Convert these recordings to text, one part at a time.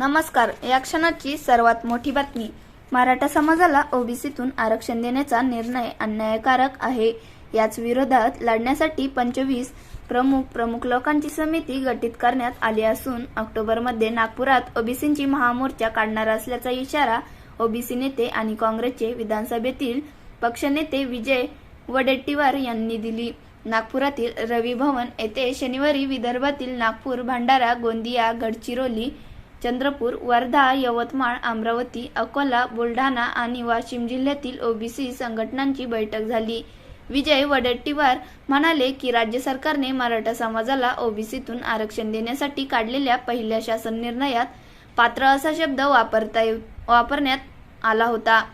नमस्कार. या क्षणाची सर्वात मोठी बातमी. मराठा समाजाला ओबीसीतून आरक्षण देण्याचा निर्णय अन्यायकारक आहे. याच विरोधात लढण्यासाठी पंचवीस प्रमुख प्रमुख लोकांची समिती गठीत करण्यात आली असून ऑक्टोबरमध्ये नागपुरात ओबीसींची महामोर्चा काढणार असल्याचा इशारा ओबीसी नेते आणि काँग्रेसचे विधानसभेतील पक्षनेते विजय वडेट्टीवार यांनी दिली. नागपुरातील रवी भवन येथे शनिवारी विदर्भातील नागपूर भंडारा गोंदिया गडचिरोली चंद्रपूर वर्धा यवतमाळ अमरावती अकोला बुलढाणा आणि वाशिम जिल्ह्यातील ओबीसी संघटनांची बैठक झाली. विजय वडेट्टीवार म्हणाले की राज्य सरकारने मराठा समाजाला ओबीसीतून आरक्षण देण्यासाठी काढलेल्या पहिल्या शासन निर्णयात पात्र असा शब्द वापरता वापरण्यात आला होता.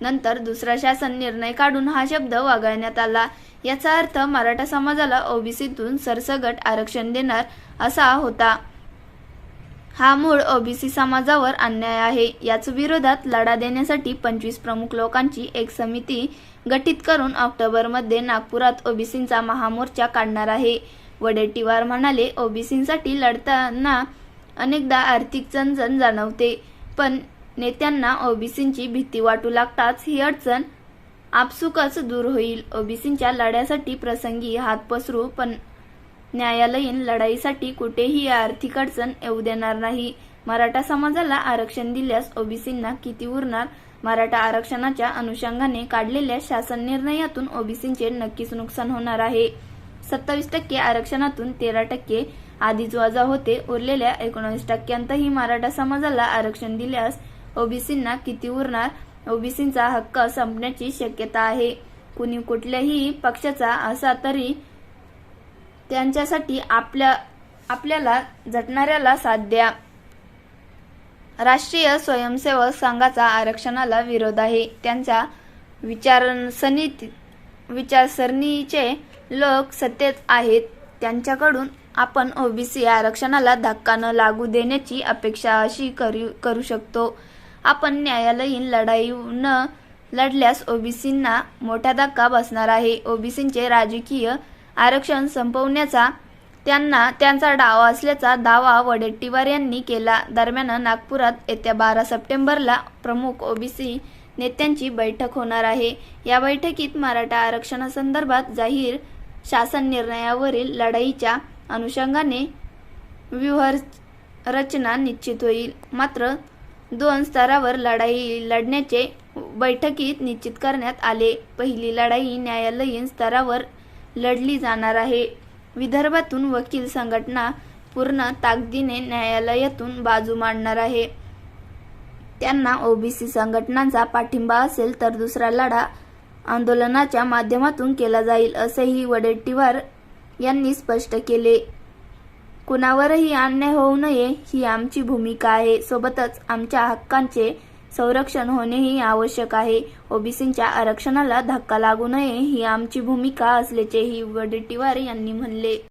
नंतर दुसरा शासन निर्णय काढून हा शब्द वगळण्यात आला. याचा अर्थ मराठा समाजाला ओबीसीतून सरसगट आरक्षण देणार असा होता. हा मूळ ओबीसी समाजावर अन्याय आहे. याच विरोधात लढा देण्यासाठी पंचवीस प्रमुख लोकांची एक समिती गठीत करून ऑक्टोबरमध्ये नागपुरात ओबीसींचा महामोर्चा काढणार आहे. वडेट्टीवार म्हणाले ओबीसींसाठी लढताना अनेकदा आर्थिक चणचण जाणवते पण नेत्यांना ओबीसींची भीती वाटू लागताच ही अडचण आपसुकच दूर होईल. ओबीसींच्या लढ्यासाठी प्रसंगी हात पसरू पण न्यायालयीन लढाईसाठी कुठेही आर्थिक अडचण येऊ देणार नाही. मराठा समाजाला आरक्षण दिल्यास ओबीसींना किती उरणार? मराठा आरक्षणाच्या अनुषंगाने काढलेल्या शासन निर्णयातून ओबीसींचे नक्कीच नुकसान होणार आहे. सत्तावीस टक्के आरक्षणातून तेरा टक्के आधीच वजा होते. उरलेल्या एकोणवीस टक्क्यांतही मराठा समाजाला आरक्षण दिल्यास ओबीसींना किती उरणार? ओबीसींचा हक्क संपण्याची शक्यता आहे. कुणी कुठल्याही पक्षाचा असा तरी त्यांच्यासाठी आपल्या आपल्याला झटणाऱ्याला साथ द्या. राष्ट्रीय स्वयंसेवक संघाचा आरक्षणाला विरोध आहे. त्यांच्या विचारसरणीत विचारसरणीचे लोक सत्तेत आहेत. त्यांच्याकडून आपण ओबीसी आरक्षणाला धक्का न लागू देण्याची अपेक्षा अशी करू करू शकतो. आपण न्यायालयीन लढाई न लढल्यास ओबीसींना मोठा धक्का बसणार आहे. ओबीसींचे राजकीय आरक्षण संपवण्याचा त्यांना त्यांचा डाव असल्याचा दावा वडेट्टीवार यांनी केला. दरम्यान नागपुरात येत्या बारा सप्टेंबरला प्रमुख ओबीसी नेत्यांची बैठक होणार आहे. या बैठकीत मराठा आरक्षणासंदर्भात जाहीर शासन निर्णयावरील लढाईच्या अनुषंगाने व्यूहरचना निश्चित होईल. मात्र दोन स्तरावर लढाई लढण्याचे बैठकीत निश्चित करण्यात आले. पहिली लढाई न्यायालयीन स्तरावर लढली जाणार आहे. विदर्भातून वकील संघटना पूर्ण ताकदीने न्यायालयातून बाजू मांडणार आहे. त्यांना ओबीसी संघटनांचा पाठिंबा असेल तर दुसरा लढा आंदोलनाच्या माध्यमातून केला जाईल असेही वडेट्टीवार यांनी स्पष्ट केले. कुणावरही अन्याय होऊ नये ही आमची भूमिका आहे. सोबतच आमच्या हक्कांचे संरक्षण होणेही आवश्यक आहे. ओबीसींच्या आरक्षणाला धक्का लागू नये ही आमची भूमिका असल्याचेही वडेट्टीवार यांनी म्हणले.